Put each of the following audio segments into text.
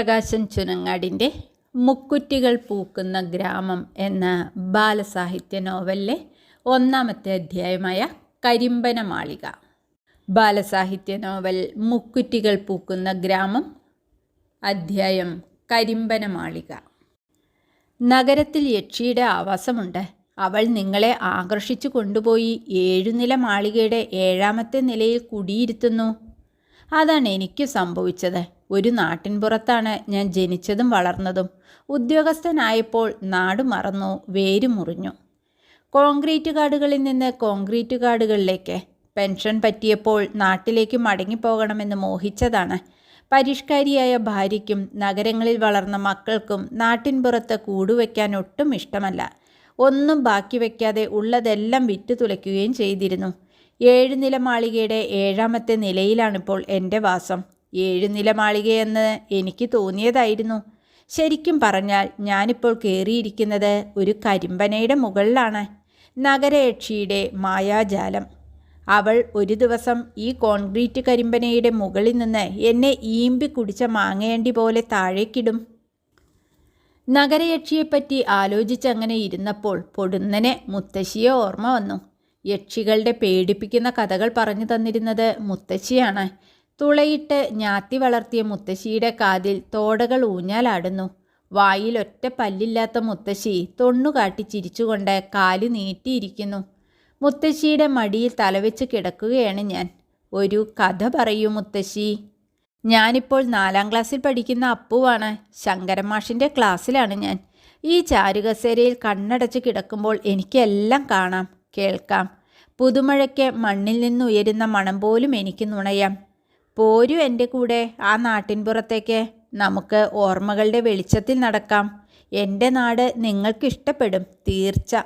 പ്രകാശൻ ചുനങ്ങാടിന്റെ മുക്കുറ്റികൾ പൂക്കുന്ന ഗ്രാമം എന്ന ബാലസാഹിത്യ നോവലിലെ ഒന്നാമത്തെ അധ്യായമായ കരിമ്പന മാളിക ബാലസാഹിത്യ നോവൽ മുക്കുറ്റികൾ പൂക്കുന്ന ഗ്രാമം അധ്യായം കരിമ്പന മാളിക നഗരത്തിൽ യക്ഷിയുടെ ആവാസമുണ്ട്. അവൾ നിങ്ങളെ ആകർഷിച്ചു കൊണ്ടുപോയി ഏഴുനില മാളികയുടെ ഏഴാമത്തെ നിലയിൽ കുടിയിരുത്തുന്നു. അതാണ് എനിക്ക് സംഭവിച്ചത്. ഒരു നാട്ടിൻപുറത്താണ് ഞാൻ ജനിച്ചതും വളർന്നതും. ഉദ്യോഗസ്ഥനായപ്പോൾ നാട് മറന്നു വേര് മുറിഞ്ഞു. കോൺക്രീറ്റ് കാടുകളിൽ നിന്ന് കോൺക്രീറ്റ് കാടുകളിലേക്ക് പെൻഷൻ പറ്റിയപ്പോൾ നാട്ടിലേക്ക് മടങ്ങിപ്പോകണമെന്ന് മോഹിച്ചതാണ്. പരിഷ്കാരിയായ ഭാര്യയ്ക്കും നഗരങ്ങളിൽ വളർന്ന മക്കൾക്കും നാട്ടിൻപുറത്ത് കൂടുവയ്ക്കാൻ ഒട്ടും ഇഷ്ടമല്ല. ഒന്നും ബാക്കി വയ്ക്കാതെ ഉള്ളതെല്ലാം വിറ്റു തുലയ്ക്കുകയും ചെയ്തിരുന്നു. ഏഴ് നില മാളികയുടെ ഏഴാമത്തെ നിലയിലാണിപ്പോൾ എന്റെ വാസം. ഏഴ് നില മാളികയെന്ന് എനിക്ക് തോന്നിയതായിരുന്നു. ശരിക്കും പറഞ്ഞാൽ ഞാനിപ്പോൾ കയറിയിരിക്കുന്നത് ഒരു കരിമ്പനയുടെ മുകളിലാണ്. നഗരയക്ഷിയുടെ മായാജാലം. അവൾ ഒരു ദിവസം ഈ കോൺക്രീറ്റ് കരിമ്പനയുടെ മുകളിൽ നിന്ന് എന്നെ ഈമ്പി കുടിച്ച മാങ്ങേണ്ടി പോലെ താഴേക്കിടും. നഗരയക്ഷിയെപ്പറ്റി ആലോചിച്ചങ്ങനെ ഇരുന്നപ്പോൾ പൊടുന്നനെ മുത്തശ്ശിയെ ഓർമ്മ വന്നു. യക്ഷികളുടെ പേടിപ്പിക്കുന്ന കഥകൾ പറഞ്ഞു തന്നിരുന്നത് മുത്തശ്ശിയാണ്. തുളയിട്ട് ഞാത്തി വളർത്തിയ മുത്തശ്ശിയുടെ കാതിൽ തോടകൾ ഊഞ്ഞാലാടുന്നു. വായിൽ ഒറ്റ പല്ലില്ലാത്ത മുത്തശ്ശി തൊണ്ണുകാട്ടി ചിരിച്ചുകൊണ്ട് കാൽ നീട്ടിയിരിക്കുന്നു. മുത്തശ്ശിയുടെ മടിയിൽ തലവെച്ച് കിടക്കുകയാണ് ഞാൻ. ഒരു കഥ പറയൂ മുത്തശ്ശി. ഞാനിപ്പോൾ നാലാം ക്ലാസ്സിൽ പഠിക്കുന്ന അപ്പുവാണ്. ശങ്കരമാഷിന്റെ ക്ലാസ്സിലാണ് ഞാൻ. ഈ ചാരുകസേരയിൽ കണ്ണടച്ച് കിടക്കുമ്പോൾ എനിക്കെല്ലാം കാണാം കേൾക്കാം. പുതുമഴയ്ക്ക് മണ്ണിൽ നിന്നുയരുന്ന മണം പോലും എനിക്ക് നുണയാം. പോരൂ എന്റെ കൂടെ ആ നാട്ടിൻപുറത്തേക്ക്. നമുക്ക് ഓർമ്മകളുടെ വെളിച്ചത്തിൽ നടക്കാം. എന്റെ നാട് നിങ്ങൾക്ക് ഇഷ്ടപ്പെടും തീർച്ച.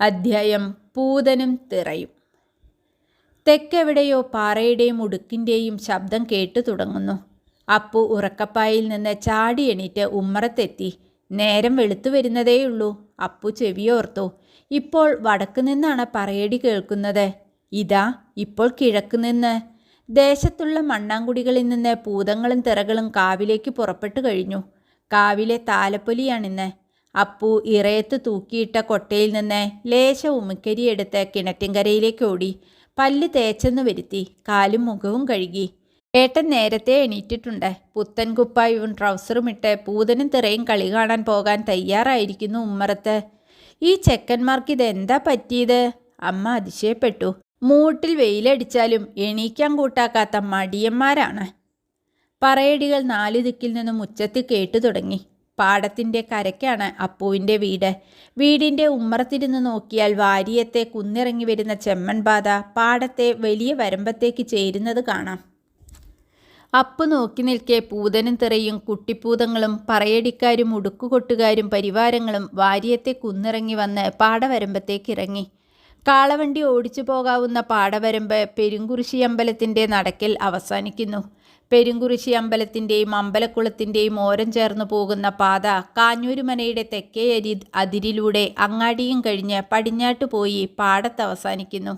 അധ്യായം പൂതനും തിറയും. തെക്കെവിടെയോ പാറയുടെയും ഉടുക്കിന്റെയും ശബ്ദം കേട്ടു തുടങ്ങുന്നു. അപ്പു ഉറക്കപ്പായിൽ നിന്ന് ചാടി എണീറ്റ് ഉമ്മറത്തെത്തി. നേരം വെളുത്തു വരുന്നതേയുള്ളൂ അപ്പു ചെവിയോർത്തു ഇപ്പോൾ വടക്ക് നിന്നാണ് പറയടി കേൾക്കുന്നത്. ഇതാ ഇപ്പോൾ കിഴക്ക് നിന്ന് ദേശത്തുള്ള മണ്ണാങ്കുടികളിൽ നിന്ന് പൂതങ്ങളും തിറകളും കാവിലേക്ക് പുറപ്പെട്ടു കഴിഞ്ഞു. കാവിലെ താലപ്പൊലിയാണിന്ന്. അപ്പു ഇറയത്ത് തൂക്കിയിട്ട കൊട്ടയിൽ നിന്ന് ലേശ ഉമിക്കരിയെടുത്ത് കിണറ്റിൻകരയിലേക്ക് ഓടി പല്ല് തേച്ചെന്ന് വരുത്തി കാലും മുഖവും കഴുകി. ഏട്ടൻ നേരത്തെ എണീറ്റിട്ടുണ്ട്. പുത്തൻ കുപ്പായവും ട്രൗസറും ഇട്ട് പൂതനും തിറയും കളി കാണാൻ പോകാൻ തയ്യാറായിരിക്കുന്നു ഉമ്മറത്ത്. ഈ ചെക്കന്മാർക്ക് ഇതെന്താ പറ്റിയത്? അമ്മ അതിശയപ്പെട്ടു. മൂട്ടിൽ വെയിലടിച്ചാലും എണീക്കാൻ കൂട്ടാക്കാത്ത മടിയന്മാരാണ്. പറയടികൾ നാലു ദിക്കിൽ നിന്നും ഉച്ചത്തിൽ കേട്ടു തുടങ്ങി. പാടത്തിന്റെ കരയ്ക്കാണ് അപ്പുവിന്റെ വീട്. വീടിന്റെ ഉമ്മറത്തിരുന്ന് നോക്കിയാൽ വാരിയത്തെ കുന്നിറങ്ങി വരുന്ന ചെമ്മൺപാത പാടത്തെ വലിയ വരമ്പത്തേക്ക് ചേരുന്നത് കാണാം. അപ്പു നോക്കി നിൽക്കെ പൂതനും തിറയും കുട്ടിപ്പൂതങ്ങളും പറയടിക്കാരും ഉടുക്കുകൊട്ടുകാരും പരിവാരങ്ങളും വാരിയത്തെ കുന്നിറങ്ങി വന്ന് പാടവരമ്പത്തേക്ക് ഇറങ്ങി. കാളവണ്ടി ഓടിച്ചു പോകാവുന്ന പാടവരമ്പ് പെരുങ്കുറിശി അമ്പലത്തിന്റെ നടക്കിൽ അവസാനിക്കുന്നു. പെരുങ്കുറിശി അമ്പലത്തിന്റെയും അമ്പലക്കുളത്തിന്റെയും ഓരം ചേർന്നു പോകുന്ന പാത കാഞ്ഞൂരുമനയുടെ തെക്കേ അരി അതിരിലൂടെ അങ്ങാടിയും കഴിഞ്ഞ് പടിഞ്ഞാട്ട് പോയി പാടത്ത് അവസാനിക്കുന്നു.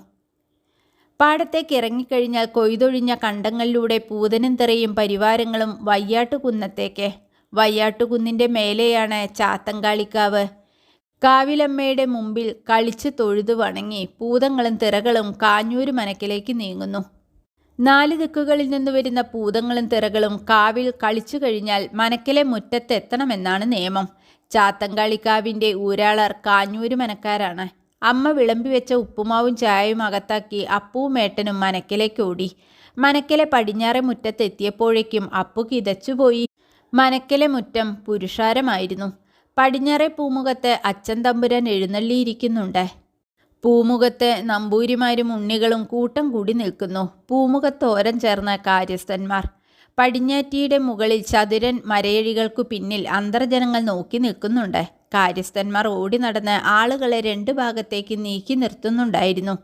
പാടത്തേക്ക് ഇറങ്ങിക്കഴിഞ്ഞാൽ കൊയ്തൊഴിഞ്ഞ കണ്ടങ്ങളിലൂടെ പൂതനും തിറയും പരിവാരങ്ങളും വയ്യാട്ടുകുന്നത്തേക്ക്. വയ്യാട്ടുകുന്നിന്റെ മേലെയാണ് ചാത്തങ്കാളിക്കാവ്. കാവിലമ്മയുടെ മുമ്പിൽ കളിച്ച് തൊഴുതു വണങ്ങി പൂതങ്ങളും തിറകളും കാഞ്ഞൂര് മനക്കിലേക്ക് നീങ്ങുന്നു. നാല് ദിക്കുകളിൽ നിന്ന് വരുന്ന പൂതങ്ങളും തിറകളും കാവിൽ കളിച്ചു കഴിഞ്ഞാൽ മനക്കിലെ മുറ്റത്തെത്തണമെന്നാണ് നിയമം. ചാത്തങ്കാളിക്കാവിന്റെ ഊരാളർ കാഞ്ഞൂര് മനക്കാരാണ്. അമ്മ വിളമ്പി വെച്ച ഉപ്പുമാവും ചായയും അകത്താക്കി അപ്പുവും ഏട്ടനും മനക്കിലേക്ക് ഓടി. മനക്കിലെ പടിഞ്ഞാറെ മുറ്റത്തെത്തിയപ്പോഴേക്കും അപ്പു കിതച്ചുപോയി. മനക്കിലെ മുറ്റം പുരുഷാരമായിരുന്നു. പടിഞ്ഞാറെ പൂമുഖത്ത് അച്ഛൻ തമ്പുരാൻ എഴുന്നള്ളിയിരിക്കുന്നുണ്ട്. പൂമുഖത്ത് നമ്പൂരിമാരും ഉണ്ണികളും കൂട്ടം കൂടി നിൽക്കുന്നു. പൂമുഖത്തോരം ചേർന്ന കാര്യസ്ഥന്മാർ. പടിഞ്ഞാറ്റിയുടെ മുകളിൽ ചതുരൻ മരയഴികൾക്കു പിന്നിൽ അന്തർജനങ്ങൾ നോക്കി നിൽക്കുന്നുണ്ട്. കാര്യസ്ഥന്മാർ ഓടി നടന്ന് ആളുകളെ രണ്ട് ഭാഗത്തേക്ക് നീക്കി നിർത്തുന്നുണ്ടായിരുന്നു.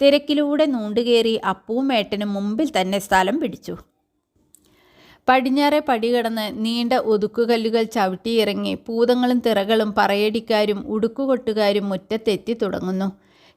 തിരക്കിലൂടെ നൂണ്ടുകേറി അപ്പവും ഏട്ടനും മുമ്പിൽ തന്നെ സ്ഥലം പിടിച്ചു. പടിഞ്ഞാറെ പടി കടന്ന് നീണ്ട ഒതുക്കുകല്ലുകൾ ചവിട്ടിയിറങ്ങി പൂതങ്ങളും തിറകളും പറയടിക്കാരും ഉടുക്കുകൊട്ടുകാരും മുറ്റത്തെത്തി തുടങ്ങുന്നു.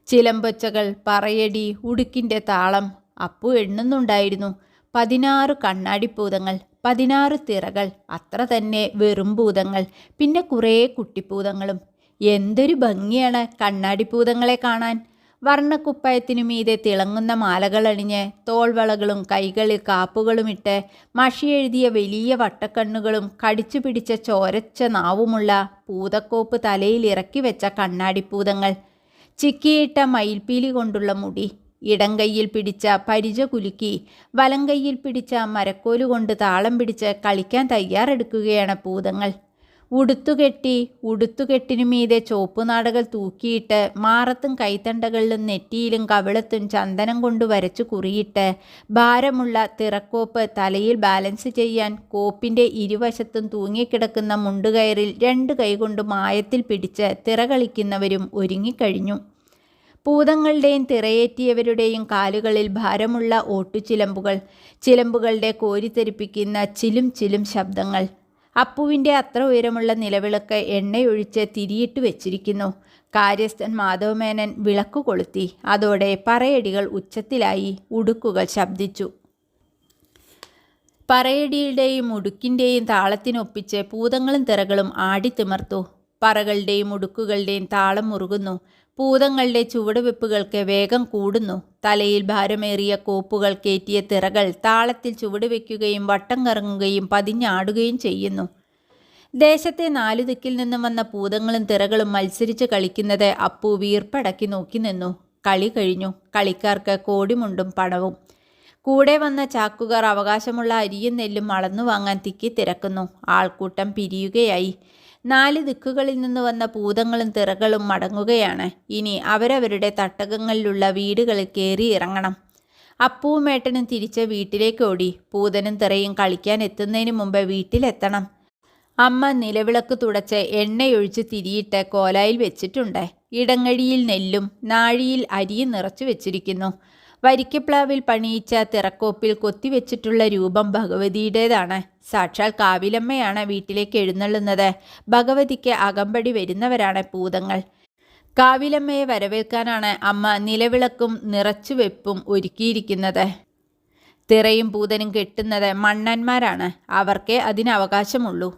ചിലമ്പൊച്ചകൾ പറയടി ഉടുക്കിന്റെ താളം അപ്പു എണ്ണുന്നുണ്ടായിരുന്നു. പതിനാറ് കണ്ണാടിപ്പൂതങ്ങൾ പതിനാറ് തിറകൾ അത്ര തന്നെ വെറും ഭൂതങ്ങൾ പിന്നെ കുറേ കുട്ടിപ്പൂതങ്ങളും. എന്തൊരു ഭംഗിയാണ് കണ്ണാടിപ്പൂതങ്ങളെ കാണാൻ. വർണക്കുപ്പായത്തിനു മീതെ തിളങ്ങുന്ന മാലകളണിഞ്ഞ് തോൾവളകളും കൈകളിൽ കാപ്പുകളുമിട്ട് മഷിയെഴുതിയ വലിയ വട്ടക്കണ്ണുകളും കടിച്ചു പിടിച്ച ചോരച്ച നാവുമുള്ള പൂതക്കോപ്പ് തലയിൽ ഇറക്കി വെച്ച കണ്ണാടിപ്പൂതങ്ങൾ ചിക്കിയിട്ട മയിൽപ്പീലി കൊണ്ടുള്ള മുടി ഇടം കൈയിൽ പിടിച്ച പരിച കുലുക്കി വലം കൈയിൽ പിടിച്ച മരക്കോലുകൊണ്ട് താളം പിടിച്ച് കളിക്കാൻ തയ്യാറെടുക്കുകയാണ് പൂതങ്ങൾ. ഉടുത്തുകെട്ടി ഉടുത്തുകെട്ടിനു മീതെ ചോപ്പുനാടകൾ തൂക്കിയിട്ട് മാറത്തും കൈത്തണ്ടകളിലും നെറ്റിയിലും കവിളത്തും ചന്ദനം കൊണ്ട് വരച്ചു കുറിയിട്ട് ഭാരമുള്ള തിറക്കോപ്പ് തലയിൽ ബാലൻസ് ചെയ്യാൻ കോപ്പിന്റെ ഇരുവശത്തും തൂങ്ങിക്കിടക്കുന്ന മുണ്ടുകയറിൽ രണ്ട് കൈകൊണ്ട് മായത്തിൽ പിടിച്ച് തിറ കളിക്കുന്നവരും ഒരുങ്ങിക്കഴിഞ്ഞു. പൂതങ്ങളുടെയും തിറയേറ്റിയവരുടെയും കാലുകളിൽ ഭാരമുള്ള ഓട്ടുചിലമ്പുകൾ ചിലമ്പുകളുടെ കോരിത്തെരിപ്പിക്കുന്ന ചിലും ചിലും ശബ്ദങ്ങൾ. അപ്പുവിന്റെ അത്ര ഉയരമുള്ള നിലവിളക്ക് എണ്ണയൊഴിച്ച് തിരിയിട്ട് വെച്ചിരിക്കുന്നു. കാര്യസ്ഥൻ മാധവമേനൻ വിളക്ക് കൊളുത്തി. അതോടെ പറയടികൾ ഉച്ചത്തിലായി ഉടുക്കുകൾ ശബ്ദിച്ചു. പറയടിയുടെയും ഉടുക്കിന്റെയും താളത്തിനൊപ്പിച്ച് പൂതങ്ങളും തിറകളും ആടിത്തിമർത്തു. പറകളുടെയും ഉടുക്കുകളുടെയും താളം മുറുകുന്നു. പൂതങ്ങളുടെ ചുവടുവെപ്പുകൾക്ക് വേഗം കൂടുന്നു. തലയിൽ ഭാരമേറിയ കോപ്പുകൾ കയറ്റിയ തിറകൾ താളത്തിൽ ചുവടുവെക്കുകയും വട്ടം കറങ്ങുകയും പതിഞ്ഞാടുകയും ചെയ്യുന്നു. ദേശത്തെ നാലു ദിക്കിൽ നിന്നും വന്ന പൂതങ്ങളും തിറകളും മത്സരിച്ച് കളിക്കുന്നത് അപ്പു വീർപ്പടക്കി നോക്കി നിന്നു. കളി കഴിഞ്ഞു. കളിക്കാർക്ക് കോടിമുണ്ടും പണവും. കൂടെ വന്ന ചാക്കുകാർ അവകാശമുള്ള അരിയും നെല്ലും അളന്നു വാങ്ങാൻ തിക്കി തിരക്കുന്നു. ആൾക്കൂട്ടം പിരിയുകയായി. നാല് ദിക്കുകളിൽ നിന്ന് വന്ന പൂതങ്ങളും തിറകളും മടങ്ങുകയാണ്. ഇനി അവരവരുടെ തട്ടകങ്ങളിലുള്ള വീടുകളിൽ കയറി ഇറങ്ങണം. അപ്പൂമേട്ടനും തിരിച്ച് വീട്ടിലേക്ക് ഓടി. പൂതനും തിറയും കളിക്കാൻ എത്തുന്നതിന് മുമ്പ് വീട്ടിലെത്തണം. അമ്മ നിലവിളക്ക് തുടച്ച് എണ്ണയൊഴിച്ച് തിരിയിട്ട് കോലായിൽ വെച്ചിട്ടുണ്ട്. ഇടങ്ങഴിയിൽ നെല്ലും നാഴിയിൽ അരിയും നിറച്ചു വെച്ചിരിക്കുന്നു. വരിക്കപ്ലാവിൽ പണിയിച്ച തിറക്കോപ്പിൽ കൊത്തിവെച്ചിട്ടുള്ള രൂപം ഭഗവതിയുടേതാണ്. സാക്ഷാൽ കാവിലമ്മയാണ് വീട്ടിലേക്ക് എഴുന്നള്ളുന്നത്. ഭഗവതിക്ക് അകമ്പടി വരുന്നവരാണ് പൂതങ്ങൾ കാവിലമ്മയെ വരവേൽക്കാനാണ് അമ്മ നിലവിളക്കും നിറച്ചുവെപ്പും ഒരുക്കിയിരിക്കുന്നത്. തിറയും പൂതനും കെട്ടുന്നത് മണ്ണന്മാരാണ്. അവർക്കേ അതിനവകാശമുള്ളൂ.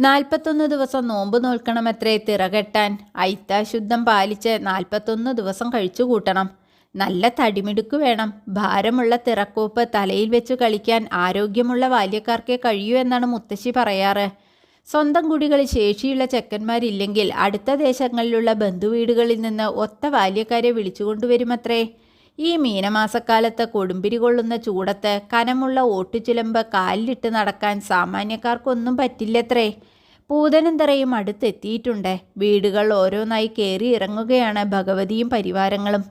നാൽപ്പത്തൊന്ന് ദിവസം നോമ്പ് നോൽക്കണമത്രേ തിറകെട്ടാൻ. ഐത്താശുദ്ധം പാലിച്ച് നാൽപ്പത്തൊന്ന് ദിവസം കഴിച്ചു കൂട്ടണം നല്ല തടിമിടുക്ക് വേണം. ഭാരമുള്ള തിറക്കോപ്പ് തലയിൽ വെച്ച് കളിക്കാൻ ആരോഗ്യമുള്ള ബാല്യക്കാർക്കേ കഴിയൂ എന്നാണ് മുത്തശ്ശി പറയാറ്. സ്വന്തം കുടികളിൽ ശേഷിയുള്ള ചെക്കന്മാരില്ലെങ്കിൽ അടുത്ത ദേശങ്ങളിലുള്ള ബന്ധുവീടുകളിൽ നിന്ന് ഒത്ത ബാല്യക്കാരെ വിളിച്ചുകൊണ്ടുവരുമത്രേ ഈ മീനമാസക്കാലത്ത് കൊടുമ്പിരി കൊള്ളുന്ന ചൂടത്ത് കനമുള്ള ഓട്ടുചിലമ്പ് കാലിലിട്ട് നടക്കാൻ സാമാന്യക്കാർക്കൊന്നും പറ്റില്ലത്രേ. പൂതനും തറയും അടുത്തെത്തിയിട്ടുണ്ട്. വീടുകൾ ഓരോന്നായി കയറി ഇറങ്ങുകയാണ് ഭഗവതിയും പരിവാരങ്ങളും.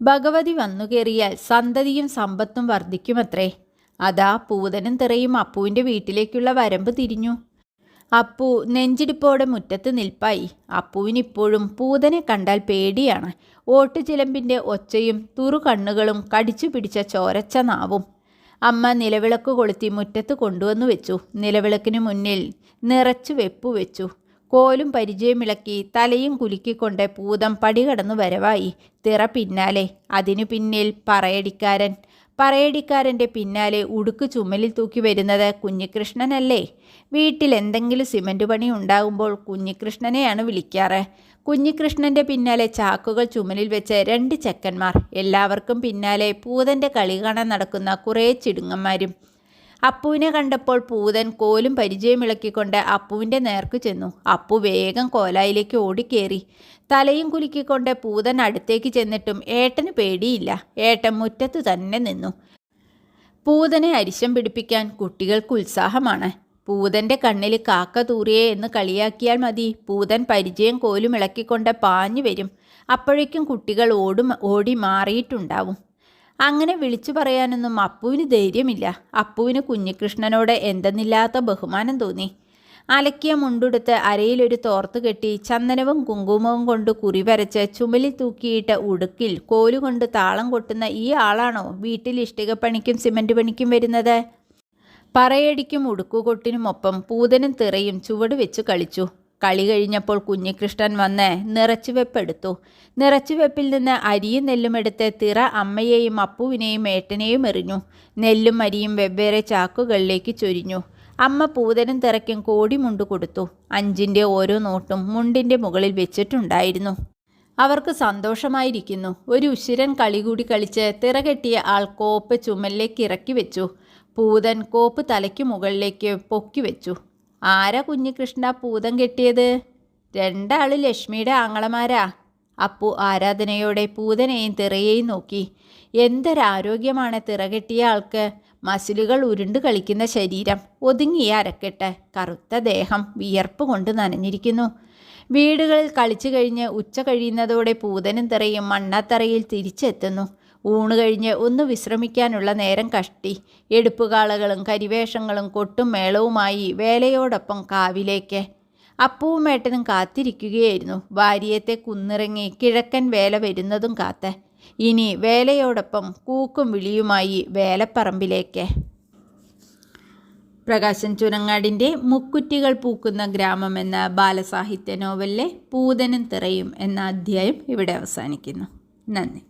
ഭഗവതി വന്നു കയറിയാൽ സന്തതിയും സമ്പത്തും വർദ്ധിക്കുമത്രേ. അതാ പൂതനും തിറയും അപ്പുവിന്റെ വീട്ടിലേക്കുള്ള വരമ്പ് തിരിഞ്ഞു. അപ്പു നെഞ്ചിടിപ്പോടെ മുറ്റത്ത് നിൽപ്പായി. അപ്പുവിനിപ്പോഴും പൂതനെ കണ്ടാൽ പേടിയാണ്. ഓട്ടുചിലമ്പിന്റെ ഒച്ചയും തുറു കണ്ണുകളും കടിച്ചു പിടിച്ച ചോരച്ച നാവും. അമ്മ നിലവിളക്ക് കൊളുത്തി മുറ്റത്ത് കൊണ്ടുവന്നു വെച്ചു. നിലവിളക്കിന് മുന്നിൽ നിറച്ചു വെപ്പു വെച്ചു കോലും പരിചയമിളക്കി തലയും കുലുക്കിക്കൊണ്ട് പൂതം പടികടന്നു വരവായി. തിറ പിന്നാലെ. അതിനു പിന്നിൽ പറയടിക്കാരൻ. പറയടിക്കാരന്റെ പിന്നാലെ ഉടുക്ക് ചുമലിൽ തൂക്കി വരുന്നത് കുഞ്ഞികൃഷ്ണനല്ലേ? വീട്ടിൽ എന്തെങ്കിലും സിമന്റ് പണി ഉണ്ടാകുമ്പോൾ കുഞ്ഞികൃഷ്ണനെയാണ് വിളിക്കാറ്. കുഞ്ഞികൃഷ്ണന്റെ പിന്നാലെ ചാക്കുകൾ ചുമലിൽ വെച്ച് രണ്ട് ചെക്കന്മാർ. എല്ലാവർക്കും പിന്നാലെ പൂതന്റെ കളി കാണാൻ നടക്കുന്ന കുറേ ചിടുങ്ങന്മാരും. അപ്പുവിനെ കണ്ടപ്പോൾ പൂതൻ കോലും പരിചയമിളക്കിക്കൊണ്ട് അപ്പുവിന്റെ നേർക്ക് ചെന്നു. അപ്പു വേഗം കോലായിലേക്ക് ഓടിക്കേറി. തലയും കുലുക്കിക്കൊണ്ട് പൂതൻ അടുത്തേക്ക് ചെന്നിട്ടും ഏട്ടന് പേടിയില്ല. ഏട്ടൻ മുറ്റത്ത് തന്നെ നിന്നു. പൂതനെ അരിശം പിടിപ്പിക്കാൻ കുട്ടികൾക്ക് ഉത്സാഹമാണ്. പൂതന്റെ കണ്ണിൽ കാക്ക തൂറിയേ എന്ന് കളിയാക്കിയാൽ മതി. പൂതൻ പരിചയം കോലും ഇളക്കിക്കൊണ്ട് പാഞ്ഞു വരും. അപ്പോഴേക്കും കുട്ടികൾ ഓടും ഓടി മാറിയിട്ടുണ്ടാവും. അങ്ങനെ വിളിച്ചു പറയാനൊന്നും അപ്പുവിന് ധൈര്യമില്ല. അപ്പുവിന് കുഞ്ഞികൃഷ്ണനോട് എന്തെന്നില്ലാത്ത ബഹുമാനം തോന്നി. അലക്കിയ മുണ്ടുടുത്ത് അരയിലൊരു തോർത്ത് കെട്ടി ചന്ദനവും കുങ്കുമവും കൊണ്ട് കുറി വരച്ച് ചുമലിൽ തൂക്കിയിട്ട് ഉടുക്കിൽ കോലുകൊണ്ട് താളം കൊട്ടുന്ന ഈ ആളാണോ വീട്ടിൽ ഇഷ്ടികപ്പണിക്കും സിമന്റ് പണിക്കും വരുന്നത്? പറയടിക്കും ഉടുക്കുകൊട്ടിനുമൊപ്പം പൂതനും തിറയും ചുവട് വെച്ച് കളിച്ചു. കളി കഴിഞ്ഞപ്പോൾ കുഞ്ഞികൃഷ്ണൻ വന്ന് നിറച്ചുവെപ്പെടുത്തു. നിറച്ചുവെപ്പിൽ നിന്ന് അരിയും നെല്ലും എടുത്ത് തിറ അമ്മയെയും അപ്പുവിനെയും ഏട്ടനെയും എറിഞ്ഞു. നെല്ലും അരിയും വെവ്വേറെ ചാക്കുകളിലേക്ക് ചൊരിഞ്ഞു. അമ്മ പൂതനും തിറയ്ക്കും കോടിമുണ്ട് കൊടുത്തു. അഞ്ചിന്റെ ഓരോ നോട്ടും മുണ്ടിന്റെ മുകളിൽ വെച്ചിട്ടുണ്ടായിരുന്നു. അവർക്ക് സന്തോഷമായിരിക്കുന്നു. ഒരു ഉശിരൻ കളി കൂടി കളിച്ച് തിറകെട്ടിയ ആൾ കോപ്പ് ചുമലിലേക്ക് ഇറക്കി വെച്ചു. പൂതൻ കോപ്പ് തലയ്ക്ക് മുകളിലേക്ക് പൊക്കി വെച്ചു. ആരാ കുഞ്ഞികൃഷ്ണ പൂതം കെട്ടിയത്? രണ്ടാൾ ലക്ഷ്മിയുടെ ആങ്ങളമാരാ. അപ്പു ആരാധനയോടെ പൂതനെയും തിറയെയും നോക്കി. എന്തൊരാരോഗ്യമാണ് തിറ കെട്ടിയ ആൾക്ക്? മസിലുകൾ ഉരുണ്ടു കളിക്കുന്ന ശരീരം ഒതുങ്ങിയ അരക്കെട്ട് കറുത്ത ദേഹം വിയർപ്പ് കൊണ്ട് നനഞ്ഞിരിക്കുന്നു. വീടുകളിൽ കളിച്ചു കഴിഞ്ഞ് ഉച്ച കഴിയുന്നതോടെ പൂതനും തിറയും മണ്ണത്തറയിൽ തിരിച്ചെത്തുന്നു. ഊണ് കഴിഞ്ഞ് ഒന്ന് വിശ്രമിക്കാനുള്ള നേരം കഷ്ടി. എടുപ്പുകാളകളും കരിവേഷങ്ങളും കൊട്ടും മേളവുമായി വേലയോടൊപ്പം കാവിലേക്ക്. അപ്പവും മേട്ടനും കാത്തിരിക്കുകയായിരുന്നു. ഭാര്യയത്തെ കുന്നിറങ്ങി കിഴക്കൻ വേല വരുന്നതും കാത്ത്. ഇനി വേലയോടൊപ്പം കൂക്കും വിളിയുമായി വേലപ്പറമ്പിലേക്ക്. പ്രകാശൻ ചുരങ്ങാടിന്റെ മുക്കുറ്റികൾ പൂക്കുന്ന ഗ്രാമം എന്ന ബാലസാഹിത്യ നോവലിലെ പൂതനും തിറയും എന്ന അധ്യായം ഇവിടെ അവസാനിക്കുന്നു. നന്ദി.